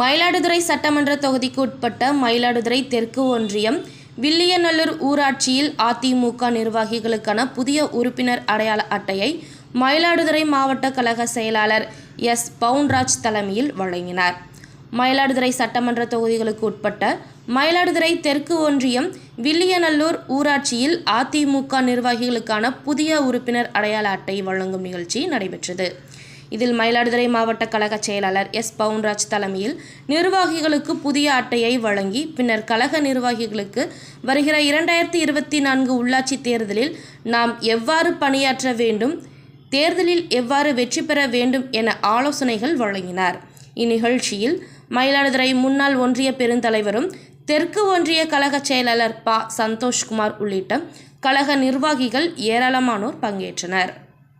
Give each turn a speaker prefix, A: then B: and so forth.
A: மயிலாடுதுறை சட்டமன்ற தொகுதிக்கு உட்பட்ட மயிலாடுதுறை தெற்கு ஒன்றியம் வில்லியநல்லூர் ஊராட்சியில் அதிமுக நிர்வாகிகளுக்கான புதிய உறுப்பினர் அடையாள அட்டையை மயிலாடுதுறை மாவட்ட கழக செயலாளர் எஸ். பவுன்ராஜ் தலைமையில் வழங்கினார். மயிலாடுதுறை சட்டமன்ற தொகுதிகளுக்கு உட்பட்ட மயிலாடுதுறை தெற்கு ஒன்றியம் வில்லியநல்லூர் ஊராட்சியில் அதிமுக நிர்வாகிகளுக்கான புதிய உறுப்பினர் அடையாள அட்டை வழங்கும் நிகழ்ச்சி நடைபெற்றது. இதில் மயிலாடுதுறை மாவட்ட கழக செயலாளர் எஸ். பவுன்ராஜ் தலைமையில் நிர்வாகிகளுக்கு புதிய அட்டையை வழங்கி பின்னர் கழக நிர்வாகிகளுக்கு வருகிற இரண்டாயிரத்தி இருபத்தி நான்கு உள்ளாட்சி தேர்தலில் நாம் எவ்வாறு பணியாற்ற வேண்டும் தேர்தலில் எவ்வாறு வெற்றி பெற வேண்டும் என ஆலோசனைகள் வழங்கினார். இந்நிகழ்ச்சியில் மயிலாடுதுறை முன்னாள் ஒன்றிய பெருந்தலைவரும் தெற்கு ஒன்றிய கழக செயலாளர் ப. சந்தோஷ்குமார் உள்ளிட்ட கழக நிர்வாகிகள் ஏராளமானோர் பங்கேற்றனர்.